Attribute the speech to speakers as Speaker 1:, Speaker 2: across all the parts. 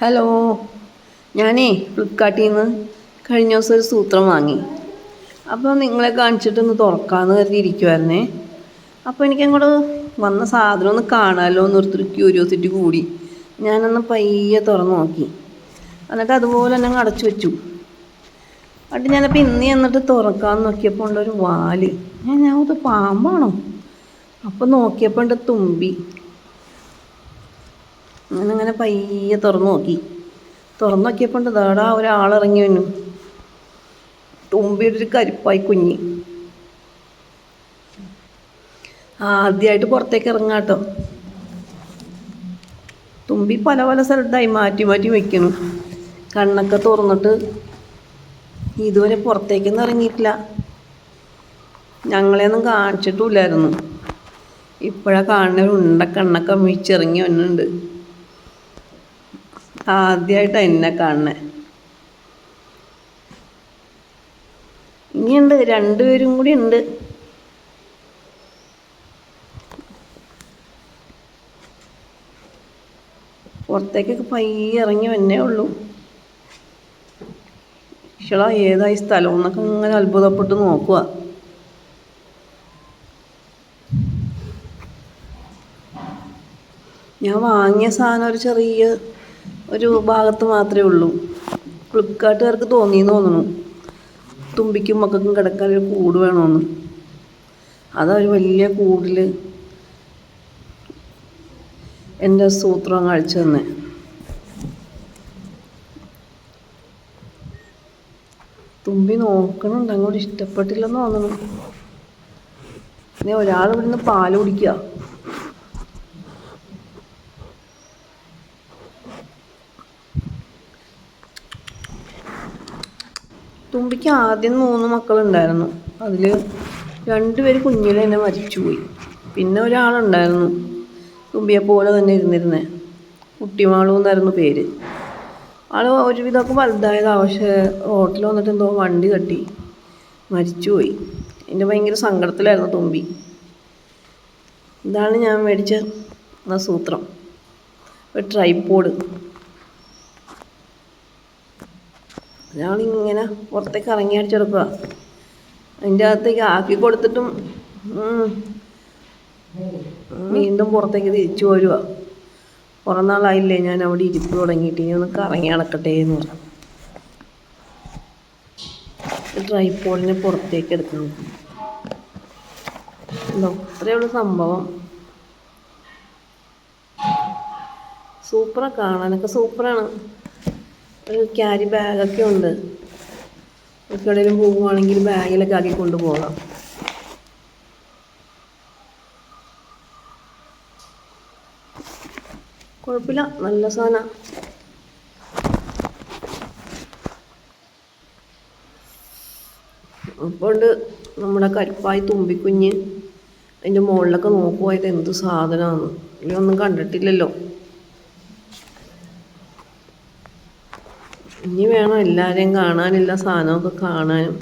Speaker 1: Hello. ഞാനേ ഫ്ലിപ്കാർട്ടിൽ നിന്ന് കഴിഞ്ഞ ദിവസം ഒരു സൂത്രം വാങ്ങി. അപ്പോൾ നിങ്ങളെ കാണിച്ചിട്ടൊന്ന് തുറക്കാമെന്ന് കരുതി ഇരിക്കുമായിരുന്നേ അപ്പോൾ എനിക്കങ്ങോട്ട് വന്ന സാധനം ഒന്ന് കാണാമല്ലോ എന്നൊരുത്തൊരു ക്യൂരിയോസിറ്റി കൂടി. ഞാനൊന്ന് പയ്യെ തുറന്ന് നോക്കി. എന്നിട്ട് അതുപോലെ തന്നെ അങ്ങ് അടച്ചു വെച്ചു. എന്നിട്ട് ഞാനപ്പോൾ ഇന്ന് എന്നിട്ട് തുറക്കാമെന്ന് നോക്കിയപ്പോൾ ഉണ്ടൊരു വാൽ. ഞാൻ ഞാൻ അത് പാമ്പാണോ? അപ്പോൾ നോക്കിയപ്പോൾ ഉണ്ട് തുമ്പി. അങ്ങനെ പയ്യെ തുറന്നു നോക്കി. തുറന്നു നോക്കിയപ്പോൾ ഇതാടാ ഒരാളിറങ്ങി വന്നു. തുമ്പിയുടെ ഒരു കരിപ്പായി കുഞ്ഞി. ആദ്യമായിട്ട് പുറത്തേക്ക് ഇറങ്ങാട്ടോ തുമ്പി പല പല സ്ഥലത്തായി മാറ്റി മാറ്റി വെക്കണം കണ്ണൊക്കെ തുറന്നിട്ട് ഇതുവരെ പുറത്തേക്കൊന്നും ഇറങ്ങിയിട്ടില്ല. ഞങ്ങളെയൊന്നും കാണിച്ചിട്ടുമില്ലായിരുന്നു. ഇപ്പോഴാണ് കാണുന്ന ഒരു ഉണ്ട കണ്ണൊക്കെ മിച്ചിറങ്ങി വന്നുണ്ട് ആദ്യമായിട്ട് എന്നെ കാണണേ ഇനിയുണ്ട് രണ്ടുപേരും കൂടി ഉണ്ട്. പുറത്തേക്കൊക്കെ പയ്യെ ഇറങ്ങി വന്നേ ഉള്ളൂ. ഇഷള ഏതായി സ്ഥലം എന്നൊക്കെ ഇങ്ങനെ അത്ഭുതപ്പെട്ട് നോക്കുക ഞാൻ വാങ്ങിയ സാധനം ഒരു ചെറിയ ഒരു ഭാഗത്ത് മാത്രമേ ഉള്ളൂ. ഫ്ലിപ്കാർട്ടുകാർക്ക് തോന്നിയെന്ന് തോന്നുന്നു. തുമ്പിക്കും മക്കൾക്കും കിടക്കാൻ ഒരു കൂട് വേണമെന്ന് അതാ ഒരു വലിയ കൂടിൽ എന്റെ സൂത്രം കാഴ്ച തന്നെ. തുമ്പി നോക്കണുണ്ട്. അങ്ങോട്ട് ഇഷ്ടപ്പെട്ടില്ലെന്ന് തോന്നുന്നു. ഇനി ഒരാൾ ഇവിടുന്ന് പാൽ കുടിക്കുക. തുമ്പിക്ക് ആദ്യം മൂന്ന് മക്കളുണ്ടായിരുന്നു. അതിൽ രണ്ടുപേര് കുഞ്ഞിൽ തന്നെ മരിച്ചുപോയി പിന്നെ ഒരാളുണ്ടായിരുന്നു. തുമ്പിയെ പോലെ തന്നെ ഇരുന്നിരുന്നേ. കുട്ടിമാളു എന്നായിരുന്നു പേര്. ആൾ ഒരുവിധമൊക്കെ വലുതായത് പക്ഷേ റോട്ടിൽ വന്നിട്ട് എന്തോ വണ്ടി തട്ടി മരിച്ചുപോയി എന്റെ ഭയങ്കര സങ്കടത്തിലായിരുന്നു തുമ്പി. ഇതാണ് ഞാൻ മേടിച്ച സൂത്രം. ഒരു ട്രൈപ്പോഡ്. ഒരാളിങ്ങനെ പുറത്തേക്ക് ഇറങ്ങി അടിച്ചെടുക്കുക. അതിന്റെ അകത്തേക്ക് ആക്കി കൊടുത്തിട്ടും വീണ്ടും പുറത്തേക്ക് തിരിച്ചു വരുക. കുറേ നാളായില്ലേ ഞാൻ അവിടെ ഇരിപ്പ് തുടങ്ങിയിട്ട്. ഇനി ഒന്ന് കറങ്ങി നടക്കട്ടെ എന്ന് പറഞ്ഞു. ട്രൈപ്പോഡിനെ പുറത്തേക്ക് എടുക്കണം ഉണ്ടോ അത്രയുള്ള സംഭവം. സൂപ്പറാണ് കാണാനൊക്കെ സൂപ്പറാണ്. ഒരു ക്യാരി ബാഗൊക്കെ ഉണ്ട്. എവിടെയെങ്കിലും പോകുവാണെങ്കിൽ ബാഗിലൊക്കെ ആക്കി കൊണ്ടുപോകാം. കുഴപ്പമില്ല. നല്ല സാധന. അപ്പോണ്ട് നമ്മുടെ കരിപ്പായി തുമ്പിക്കുഞ്ഞ്. അതിന്റെ മുകളിലൊക്കെ നോക്കുമായിട്ട് എന്ത് സാധനമാണ് ഇതിലൊന്നും കണ്ടിട്ടില്ലല്ലോ. ഇനി വേണം എല്ലാവരെയും കാണാനില്ല സാധനമൊക്കെ കാണാനും.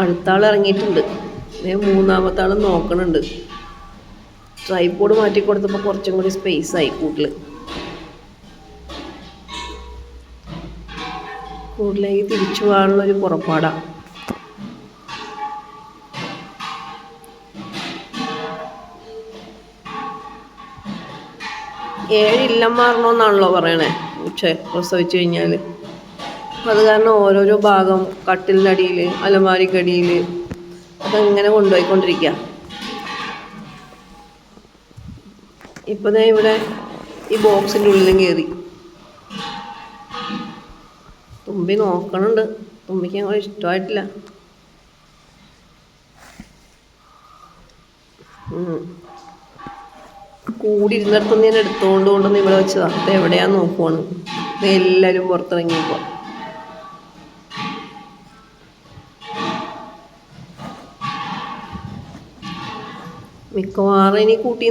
Speaker 1: അടുത്ത ആൾ ഇറങ്ങിയിട്ടുണ്ട്. ദേ മൂന്നാമത്തെ ആൾ നോക്കണുണ്ട്. ട്രൈപോഡ് മാറ്റി കൊടുത്തപ്പോൾ കുറച്ചും കൂടി സ്പേസ് ആയി കൂട്ടിൽ കൂട്ടിലേക്ക് തിരിച്ചു പോകാനുള്ളൊരു പുറപ്പാടാണ് ഏഴ് ഇല്ലം മാറണമെന്നാണല്ലോ പറയണേ. ഉച്ച പ്രസവിച്ചു കഴിഞ്ഞാൽ അത് കാരണം ഓരോരോ ഭാഗം കട്ടിലിനടിയിൽ അലമാരിക്കടിയിൽ അതങ്ങനെ കൊണ്ടുപോയിക്കൊണ്ടിരിക്കുക ഇപ്പം ദേ ഇവിടെ ഈ ബോക്സിന്റെ ഉള്ളിലും കയറി തുമ്പി നോക്കണുണ്ട്. തുമ്പിക്ക് ഞങ്ങൾ ഇഷ്ടമായിട്ടില്ല. ഉം. കൂടിയിരുന്നിടത്തുനിന്ന് ഞാൻ എടുത്തുകൊണ്ട് കൊണ്ടുവന്ന് ഇവിടെ വെച്ചതാ. അപ്പം എവിടെയാന്ന് നോക്കുവാണ്. എല്ലാവരും പുറത്തിറങ്ങിയപ്പോൾ മിക്കവാറും ഇനി കൂട്ടി